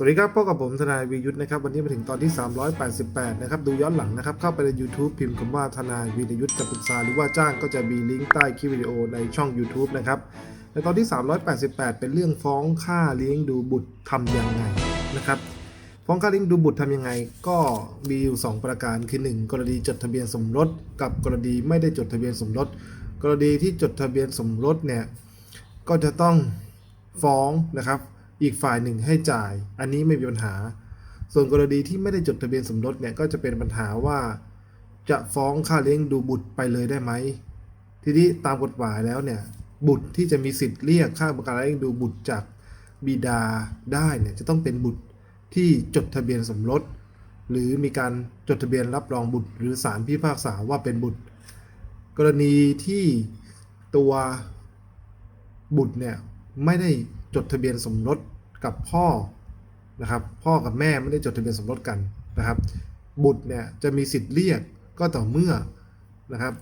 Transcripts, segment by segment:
สวัสดีครับพบกับผมทนายวียุทธนะครับวันนี้มาถึงตอนที่ 388 นะครับดูย้อนหลังนะครับเข้าไปใน YouTube พิมพ์คำว่าทนายวียุทธจะปรึกษาหรือว่าจ้างก็จะมีลิงก์ใต้คลิปวิดีโอในช่อง YouTube นะครับในตอนที่ 388 เป็นเรื่องฟ้องค่าเลี้ยงดูบุตรทำยังไงนะครับฟ้องค่าเลี้ยงดูบุตรทำยังไง ก็มีอยู่ 2 ประการคือ 1 กรณีจดทะเบียนสมรส กับกรณีไม่ได้จดทะเบียนสมรส กรณีที่จดทะเบียนสมรสเนี่ยก็จะต้องฟ้องนะครับ อีกฝ่ายหนึ่งให้จ่าย อันนี้ไม่มีปัญหา ส่วนกรณีที่ไม่ได้จดทะเบียนสมรสเนี่ยก็จะเป็นปัญหาว่า จะฟ้องค่าเลี้ยงดูบุตรไปเลยได้ไหม ทีนี้ตามกฎหมายแล้วเนี่ยบุตรที่จะมีสิทธิ์เรียกค่าประกันเลี้ยงดูบุตรจากบิดาได้เนี่ยจะต้องเป็นบุตรที่จดทะเบียนสมรส หรือมีการจดทะเบียนรับรองบุตร หรือศาลพิพากษาว่าเป็นบุตร กรณีที่ตัวบุตรเนี่ยไม่ได้จดทะเบียนสมรส กับพ่อนะครับพ่อกับแม่ไม่ได้จดทะเบียนสมรสกันนะครับ บุตรเนี่ยจะมีสิทธิ์เรียกก็ต่อเมื่อนะครับ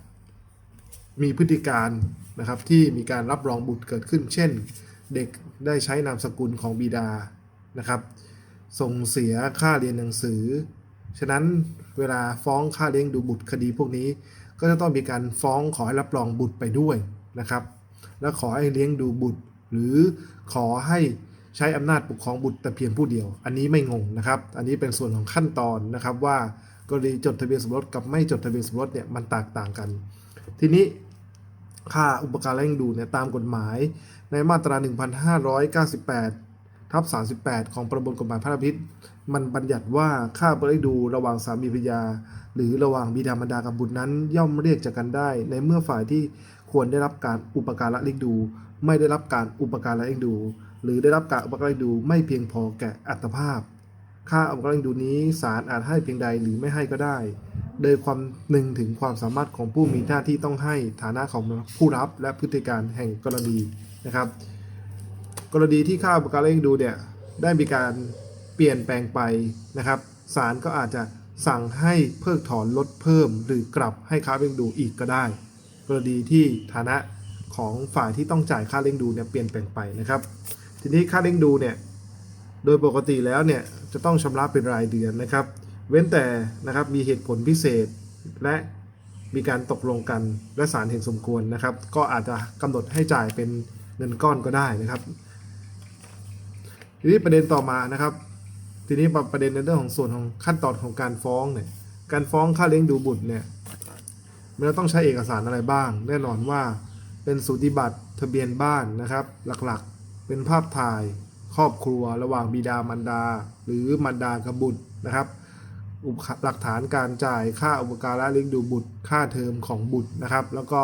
มีพฤติการนะครับที่มีการรับรองบุตรเกิดขึ้น เช่น เด็กได้ใช้นามสกุลของบิดานะครับส่งเสียค่าเรียนหนังสือ ฉะนั้นเวลาฟ้องค่าเลี้ยงดูบุตรคดีพวกนี้ ก็จะต้องมีการฟ้องขอให้รับรองบุตรไปด้วยนะครับ และขอให้เลี้ยงดูบุตร หรือขอให้ ใช้อำนาจปกครองบุตรแต่เพียงผู้เดียว อันนี้ไม่งงนะครับ อันนี้เป็นส่วนของขั้นตอนนะครับ ว่ากรณีจดทะเบียนสมรสกับไม่จดทะเบียนสมรสเนี่ยมันแตกต่างกัน ทีนี้ค่าอุปการะเลี้ยงดูเนี่ยตามกฎหมายในมาตรา 1598ทับ38 ของประมวลกฎหมายพระราชบัญญัติมันบัญญัติว่าค่าเลี้ยงดูระหว่างสามีภรรยา หรือระหว่างบิดามารดากับบุตรนั้น ย่อมเรียกจากกันได้ ในเมื่อฝ่ายที่ควรได้รับการอุปการะเลี้ยงดู ไม่ได้รับการอุปการะเลี้ยงดู หรือได้รับการอุปการะดูไม่เพียงพอแก่อัตภาพ ค่าอุปการะดูนี้ศาลอาจให้เพียงใดหรือไม่ให้ก็ได้ โดยความหนึ่งถึงความสามารถของผู้มีหน้าที่ต้องให้ฐานะของผู้รับและพฤติการแห่งกรณีนะครับ กรณีที่ค่าอุปการะดูเนี่ยได้มีการเปลี่ยนแปลงไปนะครับศาลก็อาจจะสั่งให้เพิกถอนลดเพิ่ม หรือกลับให้ค่าเลี้ยงดูอีกก็ได้ กรณีที่ฐานะของฝ่ายที่ต้องจ่ายค่าเลี้ยงดูเนี่ยเปลี่ยนแปลงไปนะครับ ทีนี้ค่าเลี้ยงดูเนี่ยโดยปกติแล้วเนี่ยจะต้องชำระเป็นรายเดือนนะครับ เว้นแต่นะครับมีเหตุผลพิเศษและมีการตกลงกันและศาลเห็นสมควรนะครับ ก็อาจจะกำหนดให้จ่ายเป็นเงินก้อนก็ได้นะครับ ทีนี้ประเด็นต่อมานะครับ ทีนี้ประเด็นในเรื่องของส่วนของขั้นตอนของการฟ้องเนี่ยการฟ้องค่าเลี้ยงดูบุตรเนี่ยมันจะต้องใช้เอกสารอะไรบ้าง แน่นอนว่าเป็นสูติบัตรทะเบียนบ้านนะครับ หลักๆ เป็นภาพถ่ายครอบครัวระหว่างบิดามารดา หรือมารดากับบุตรนะครับอุปหลักฐานการจ่ายค่าอุปการะเลี้ยงดูบุตร ค่าเทอมของบุตรนะครับ แล้วก็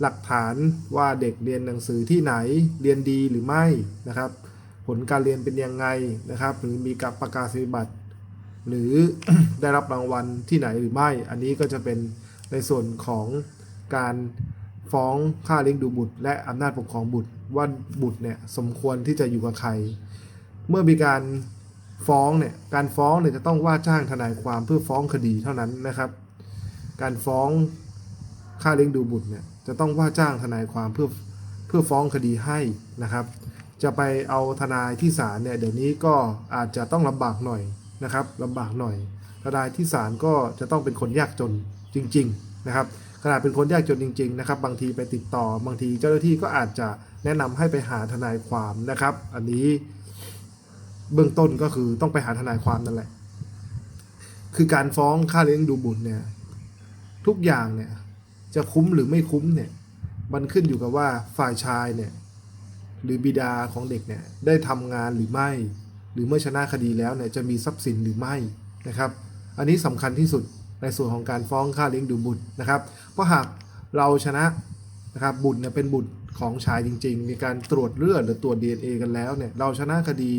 หลักฐานว่าเด็กเรียนหนังสือที่ไหนเรียนดีหรือไม่นะครับ ผลการเรียนเป็นยังไงนะครับ หรือมีกับประกาศนียบัตร หรือได้รับรางวัลที่ไหนหรือไม่ อันนี้ก็จะเป็นในส่วนของการ ฟ้องค่าเลี้ยงดูบุตร และอำนาจปกครองบุตรว่าบุตรเนี่ยสมควรที่จะอยู่กับใคร เมื่อมีการฟ้องเนี่ยการฟ้องเนี่ยจะต้องว่าจ้างทนายความเพื่อฟ้องคดีเท่านั้นนะครับ การฟ้องค่าเลี้ยงดูบุตรเนี่ยจะต้องว่าจ้างทนายความเพื่อเพื่อฟ้องคดีให้นะครับ จะไปเอาทนายที่ศาลเนี่ยเดี๋ยวนี้ก็อาจจะต้องลำบากหน่อยนะครับลำบากหน่อยทนายที่ศาลก็จะต้องเป็นคนยากจนจริง ๆนะครับ ขนาดเป็นคนยากจนจริงๆนะครับบางทีไปติดต่อบางทีเจ้าหน้าที่ก็อาจจะแนะนำให้ไปหาทนายความนะครับ อันนี้เบื้องต้นก็คือต้องไปหาทนายความนั่นแหละ คือการฟ้องค่าเลี้ยงดูบุตรเนี่ยทุกอย่างเนี่ยจะคุ้มหรือไม่คุ้มเนี่ยมันขึ้นอยู่กับว่าฝ่ายชายเนี่ยหรือบิดาของเด็กเนี่ยได้ทำงานหรือไม่ หรือเมื่อชนะคดีแล้วเนี่ยจะมีทรัพย์สินหรือไม่นะครับ อันนี้สำคัญที่สุด ในส่วนของการฟ้องค่าเลี้ยงดูบุตรนะครับ เพราะหากเราชนะนะครับบุตรเนี่ยเป็นบุตรของชายจริง ๆ มีการตรวจเลือดหรือตรวจ DNA กันแล้วเนี่ยเราชนะคดี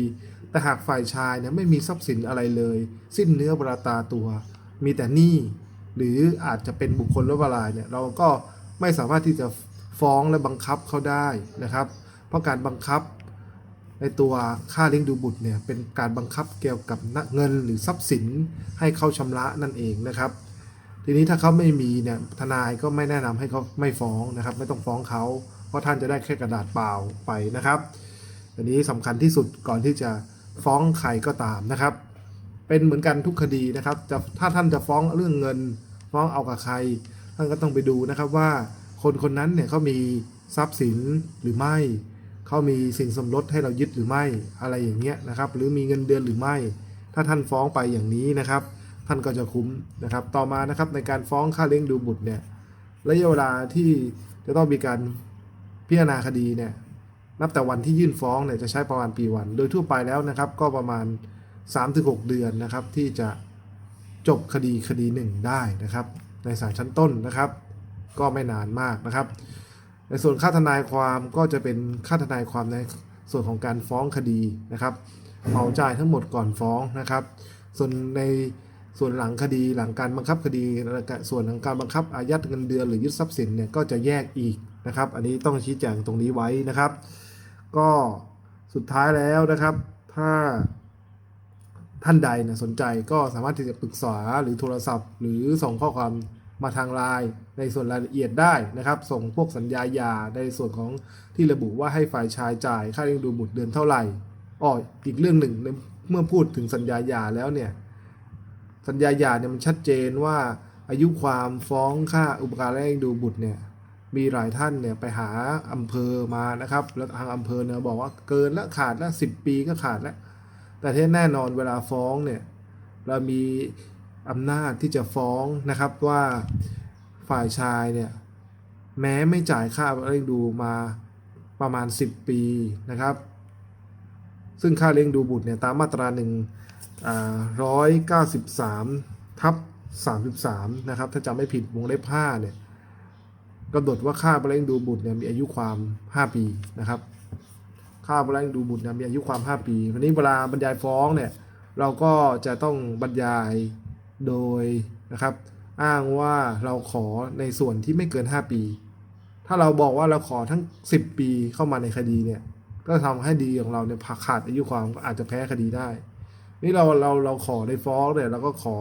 แต่หากฝ่ายชายเนี่ยไม่มีทรัพย์สินอะไรเลย สิ้นเนื้อประตาตัว มีแต่หนี้หรืออาจจะเป็นบุคคลล้มละลายเนี่ยเราก็ไม่สามารถที่จะฟ้องและบังคับเขาได้นะครับ เพราะการบังคับ ในตัวค่าเลี้ยงดูบุตรเนี่ยเป็นการบังคับเกี่ยวกับเงินหรือทรัพย์สินให้เขาชำระนั่นเองนะครับ ทีนี้ถ้าเขาไม่มีเนี่ยทนายก็ไม่แนะนำให้เขาไม่ฟ้องนะครับ ไม่ต้องฟ้องเขาเพราะท่านจะได้แค่กระดาษเปล่าไปนะครับอันนี้สำคัญที่สุดก่อนที่จะฟ้องใครก็ตามนะครับ เป็นเหมือนกันทุกคดีนะครับจะถ้าท่านจะฟ้องเรื่องเงิน ฟ้องเอากับใคร ท่านก็ต้องไปดูนะครับว่าคนคนนั้นเนี่ยเขามีทรัพย์สินหรือไม่ เขามีสิ่งสมรสให้เรายึดหรือไม่อะไรอย่างเงี้ยนะครับ หรือมีเงินเดือนหรือไม่ ถ้าท่านฟ้องไปอย่างนี้นะครับ ท่านก็จะคุ้มนะครับ ต่อมานะครับในการฟ้องค่าเลี้ยงดูบุตรเนี่ยระยะเวลาที่จะต้องมีการพิจารณาคดีเนี่ยนับแต่วันที่ยื่นฟ้องเนี่ยจะใช้ประมาณปีวัน โดยทั่วไปแล้วนะครับ ก็ประมาณ 3-6 เดือนนะครับ ที่จะจบคดีคดีหนึ่งได้นะครับ ในศาลชั้นต้นนะครับ ก็ไม่นานมากนะครับ ในส่วนค่าทนายความก็จะเป็นค่าทนายความในส่วนของการฟ้องคดีนะครับเหมาจ่ายทั้งหมดก่อนฟ้องนะครับ ส่วนในส่วนหลังคดีหลังการบังคับคดี ส่วนของการบังคับอายัดเงินเดือนหรือยึดทรัพย์สินเนี่ยก็จะแยกอีกนะครับ อันนี้ต้องชี้แจงตรงนี้ไว้นะครับ ก็สุดท้ายแล้วนะครับ ถ้าท่านใดนะสนใจก็สามารถที่จะปรึกษาหรือโทรศัพท์ หรือส่งข้อความ มาทางไลน์ในส่วนรายละเอียดได้นะครับ ส่งพวกสัญญาหย่าในส่วนของที่ระบุว่าให้ฝ่ายชายจ่ายค่าเลี้ยงดูบุตรเดือนเท่าไหร่อ้ออีกเรื่องหนึ่งเมื่อพูดถึงสัญญาหย่าแล้วเนี่ยสัญญาหย่าเนี่ยมันชัดเจนว่าอายุความฟ้องค่าอุปการะเลี้ยงดูบุตรเนี่ยมีหลายท่านเนี่ยไปหาอำเภอมานะครับ แล้วทางอำเภอเนี่ยบอกว่าเกินละขาดละสิปีก็ขาดละแต่ที่แน่นอนเวลาฟ้องเนี่ยเรามี อำนาจที่จะฟ้องนะครับว่าฝ่ายชายเนี่ยแม้ไม่จ่ายค่าเลี้ยงดูมาประมาณ 10 ปีนะครับ ซึ่งค่าเลี้ยงดูบุตรเนี่ยตามมาตราหนึ่งร้อยเก้าสิบสามทับสามสิบสามนะครับถ้าจำไม่ผิดวงเล็บห้าเนี่ยกำหนดว่าค่าเลี้ยงดูบุตรเนี่ยมีอายุความ 5 ปีนะครับค่าเลี้ยงดูบุตรเนี่ยมีอายุความ 5 ปีวันนี้เวลาบรรยายฟ้องเนี่ยเราก็จะต้องบรรยาย โดยนะครับ อ้างว่าเราขอในส่วนที่ไม่เกิน 5 ปี ถ้าเราบอกว่าเราขอทั้ง 10 ปีเข้ามาในคดีเนี่ย ก็ทำให้ดีของเราเนี่ยขาดอายุความก็อาจจะแพ้คดีได้ นี่เราเราเราขอในฟ้องเนี่ยเราก็ขอ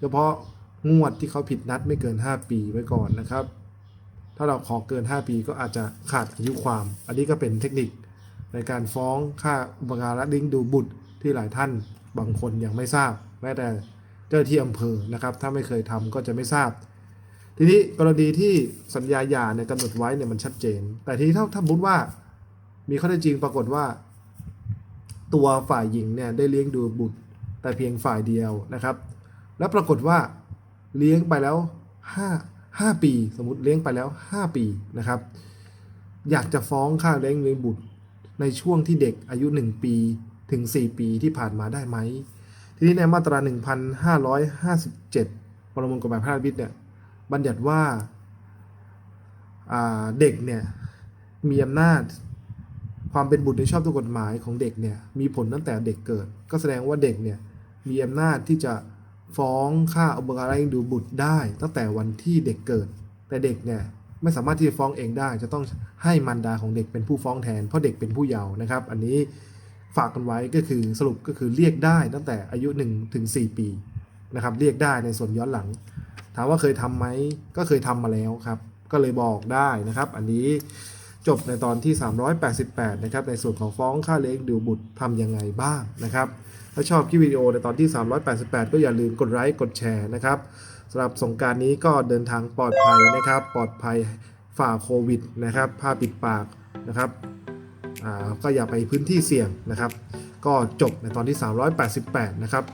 เฉพาะงวดที่เขาผิดนัดไม่เกิน 5 ปีไว้ก่อนนะครับ ถ้าเราขอเกิน 5 ปีก็อาจจะขาดอายุความ อันนี้ก็เป็นเทคนิคในการฟ้องค่าอุปการะลิงดูบุตรที่หลายท่านบางคนยังไม่ทราบแม้แต่ เจ้าที่อำเภอนะครับ ถ้าไม่เคยทำก็จะไม่ทราบ ทีนี้กรณีที่สัญญาหย่าเนี่ยกำหนดไว้เนี่ยมันชัดเจน แต่ทีนี้ถ้าถ้าสมมติว่ามีข้อเท็จจริงปรากฏว่า ตัวฝ่ายหญิงเนี่ยได้เลี้ยงดูบุตรแต่เพียงฝ่ายเดียวนะครับ แล้วปรากฏว่าเลี้ยงไปแล้ว 5 5 ปี สมมติเลี้ยงไปแล้ว 5 ปีนะครับ อยากจะฟ้องค่าเลี้ยงดูบุตรในช่วงที่เด็กอายุ 1 ปีถึง 4 ปีที่ผ่านมาได้ไหม ทีนี้ในมาตรา 1557 ประมวลกฎหมายแพ่งและอาญาเนี่ยบัญญัติว่าาเด็กเนี่ยมีอำนาจความเป็นบุตรในชอบด้วกฎหมายของเด็กเนี่ยมีผลตั้งแต่เด็กเกิด ก็แสดงว่าเด็กเนี่ยมีอำนาจที่จะฟ้องค่าอุปการะดูบุตรได้ตั้งแต่วันที่เด็กเกิด แต่เด็กเนี่ยไม่สามารถที่จะฟ้องเองได้ จะต้องให้มารดาของเด็กเป็นผู้ฟ้องแทน เพราะเด็กเป็นผู้เยาว์นะครับ อันนี้ ฝากกันไว้ก็คือสรุปก็คือเรียกได้ตั้งแต่อายุ1ถึง4ปีนะครับเรียกได้ในส่วนย้อนหลัง ถามว่าเคยทำไหมก็เคยทำมาแล้วครับ ก็เลยบอกได้นะครับ อันนี้จบในตอนที่ 388 นะครับ ในส่วนของฟ้องค่าเลี้ยงดูบุตรทำยังไงบ้างนะครับ ถ้าชอบคลิปวิดีโอในตอนที่ 388 ก็อย่าลืมกดไลค์กดแชร์นะครับสำหรับสงการนี้ก็เดินทางปลอดภัยนะครับ ปลอดภัยฝ่าโควิดนะครับ ผ้าปิดปากนะครับ ก็อย่าไปพื้นที่เสี่ยงนะครับ ก็จบในตอนที่ 388 นะครับ